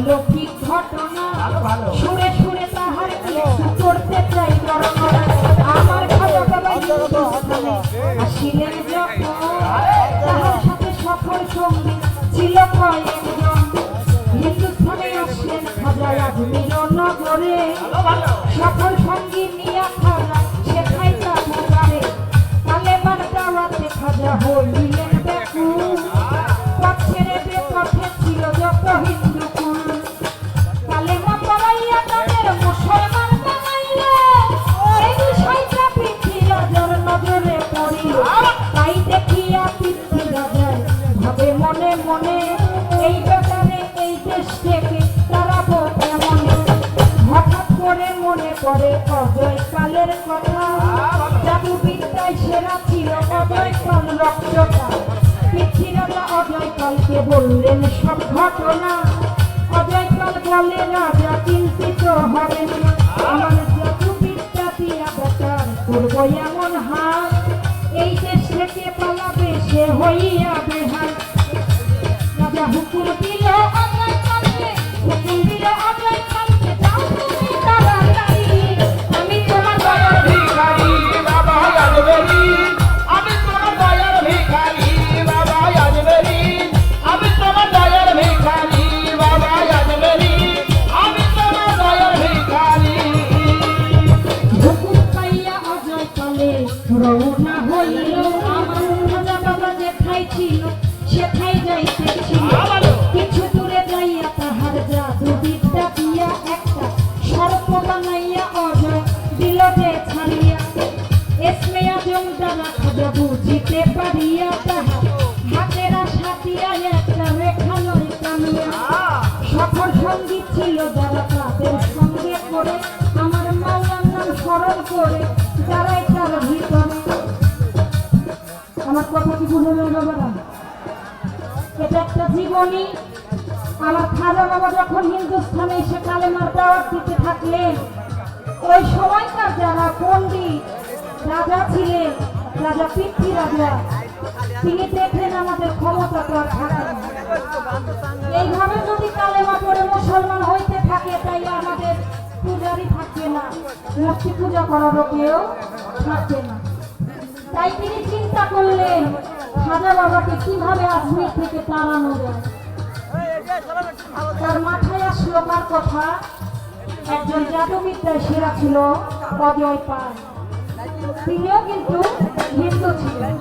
অলৌকিক ঘটনা। সুরে সুরে তাহার করতে চাই আমার আসিলেন যখন তাহার সাথে সফল সঙ্গী ছিল কয়েকজন। হিন্দুস্থানে আসলেন সফল কাল রক্তটা অজয়কালকে অজয় কালকে বললেন সব ঘটনা। অজয়কাল বলে রাজা চিন্তিত হবেন আমার যত বিদ্যা দিয়া বেকার করব এমন হাত এই দেশ থেকে পালাবে সে হইয়া বেহাল। রাজা হুকুর দিল রওনা হইল আমার রাজা বাবা যেথায় ছিল সেথায় যাইতেছিল কিছু দূরে যাইয়া তাহার জাদু বিদ্যা দিয়া একটা সর্প বানাইয়া অজয় দিল যে ছাড়িয়া এসমে আজম দ্বারা খাজা বুঝিতে পারিয়া তাহার হাতেরা সাথিয়া একটা রেখা লই টানিয়া। সফর সঙ্গী ছিল যারা তাদের সঙ্গে করে আমার মাওলার নাম স্মরণ করে আমার কথা কি ভুলে গেল বাবারা এটা একটা জীবনী। আমার খাজা বাবা যখন হিন্দুস্থানে এসে কালেমার দাওয়াত দিতে থাকলেন, ওই সময়কার যারা পণ্ডিত, রাজা ছিলেন, রাজা পৃথ্বী রাজা তিনি দেখলেন আমাদের ক্ষমতা তো আর থাকে না এইভাবে যদি কালেমা পড়ে মুসলমান হইতে থাকে তাই আমাদের পূজারই থাকবে না। মূর্তি পূজা করারও কেউ থাকবে না। তাই তিনি চিন্তা করলেন, খাজা বাবাকে কীভাবে আজমির থেকে তাড়ানো যায়? তার মাথায় আসলো কার কথা, একজন জাদুবিদ্যায় সেরা ছিল অজয় পাল। তিনিও কিন্তু হিন্দু ছিলেন।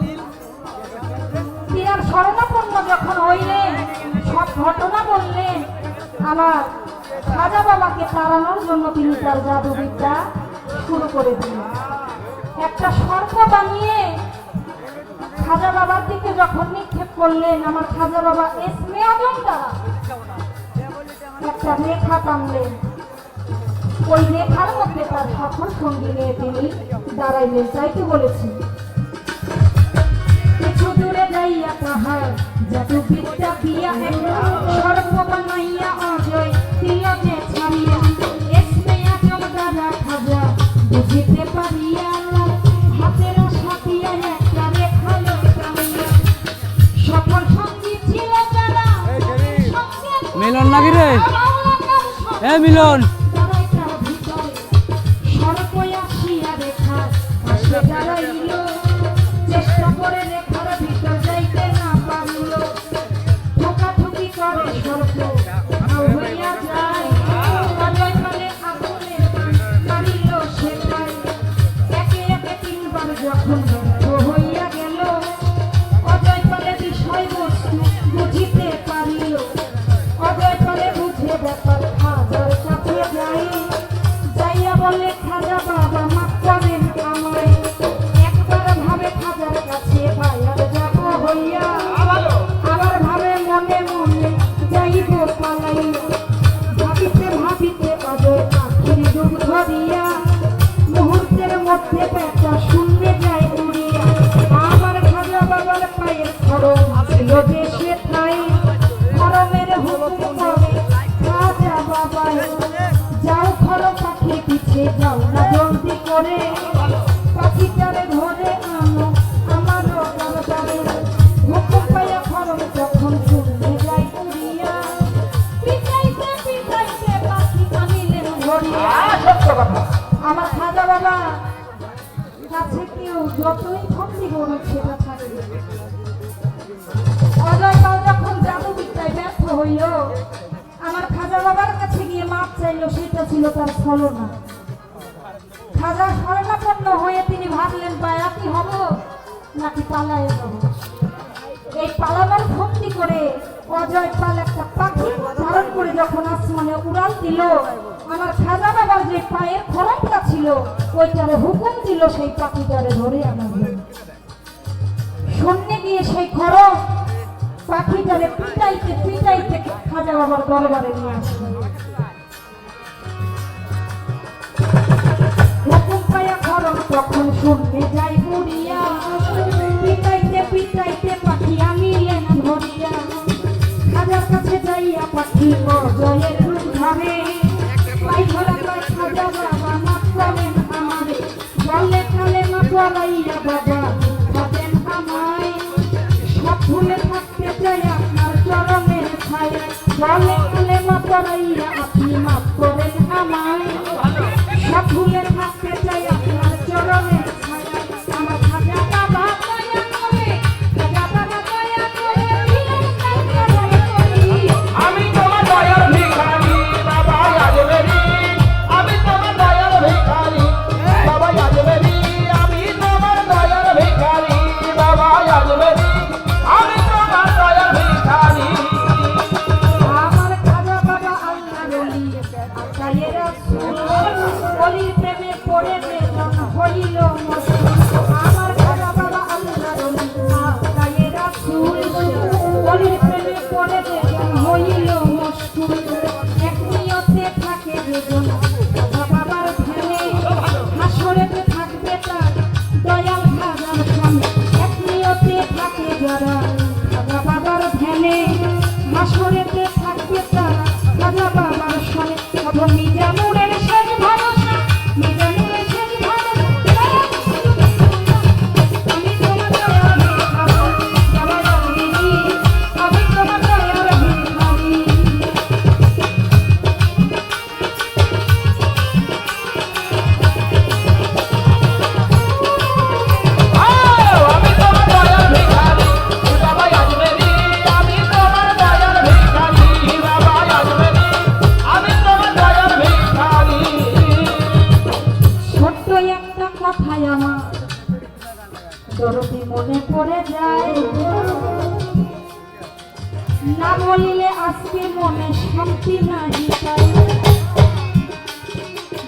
তিনার শরণাপন্ন যখন হইলেন, সব ঘটনা বললেন আমার খাজা বাবাকে তাড়ানোর জন্য তিনি তার জাদুবিদ্যা শুরু করে দিলেন। একটা সর্প বানিয়ে খাজা বাবার দিকে যখন নিক্ষেপ করলেন, আমার খাজা বাবা এসমে আজম দ্বারা একটা রেখা টানলেন। ওই রেখার মধ্যে তার সফল সঙ্গী নিয়ে তিনি দাঁড়াইলেন তাইকে বলেছি কিছু দূরে যাইয়া তাহার জাদু বিদ্যা দিয়া একটা সর্প বানাইয়া অজয় মিলন। চেষ্টা করে জলদি করে। পাখিটারে ধরে আনো আমারও দরকারে হুকুম পাইয়া খরম যখন শূন্যে যায় উড়িয়া পিছাইতে পিছাইতে পাখি আনিলেন ধরিয়া। আমার খাজা বাবা কাছে কেউ যতই সেটা থাকে অজয় কাল যখন জাদু বিদ্যায় ব্যর্থ হইল আমার খাজা বাবার কাছে গিয়ে মাপ চাইলো সেটা ছিল তার ছলনা। খাজা শরণাপন্ন হয়ে তিনি ভাবলেন বায়াতি হব? নাকি পালায় যাব? এই পালাবার ভক্তি করে অজয় পাল একটা পাখি ধারণ করে যখন আসমানে উড়াল দিল, আমার খাজা বাবার যে পায়ের খড়মটা ছিল, ওইটারে হুকুম দিল সেই পাখিটারে ধরে জন্য। শূন্যে গিয়ে সেই খড়ম পাখিটারে পিটাইতে পিটাইতে খাজা বাবার দরবারে নিয়ে আসলো। খড়ম তখন শূন্যে যাই উড়িয়া পিটাইতে পিটাইতে পাখি আনিলেন ধরিয়া। খাজার কাছে যাইয়া পাখি জয়ের রূপ ধরে পাই ধরা পাই খাজা বাবা মাফ করেন আমারে। বলে খালে মা পড়াইয়া বাবা খাবেন আমায়। সব আপনি মাফ করেন আমায়। সব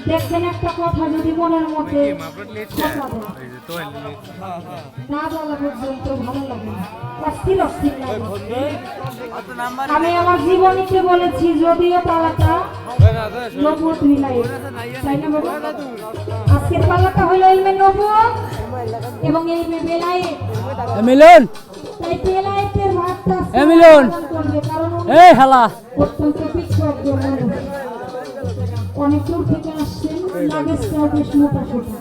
দেখবেন একটা কথা যদি মনের মধ্যে না বলা পর্যন্ত ভালো লাগে অস্থির অস্থির আমি আমার জীবনীকে বলেছি যদিও পালাটা নবুয়ত মিলাই তাই না বাবা? আজকের পালাটা হলো এবং এই বেলায় মিলন! তাই ভাগটা এ মিলন। হালা। মানুষ অনেক দূর থেকে আসছেন লাগেজটাও বেশ মোটা সোটা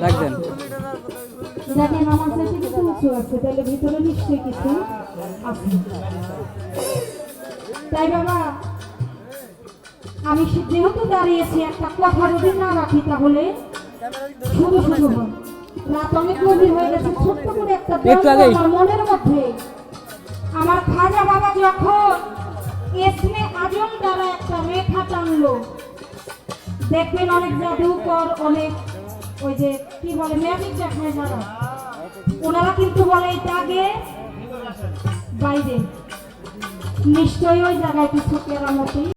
ডাক দেখেন আমার কাছে কিন্তু উঁচু আছে তাহলে ভিতরে নিশ্চয়ই কিছু আছে তাই বাবা আমি যেহেতু দাঁড়িয়েছি একটা কথা যদি না রাখি তাহলে শুধু শুধু হয়। রাত অনেক গভীর হয়ে গেছে ছোট্ট করে একটা মনের মধ্যে খাজা বাবা যখন এসমে আজম দ্বারা একটা রেখা টানল, দেখবেন অনেক জাদুকর, অনেক ওই যে কি বলে, ম্যাজিক দেখায় যারা। ওনারা কিন্তু বলে এই আগে বাইরে। নিশ্চয়ই ওই জায়গায় কিছু কেরামতি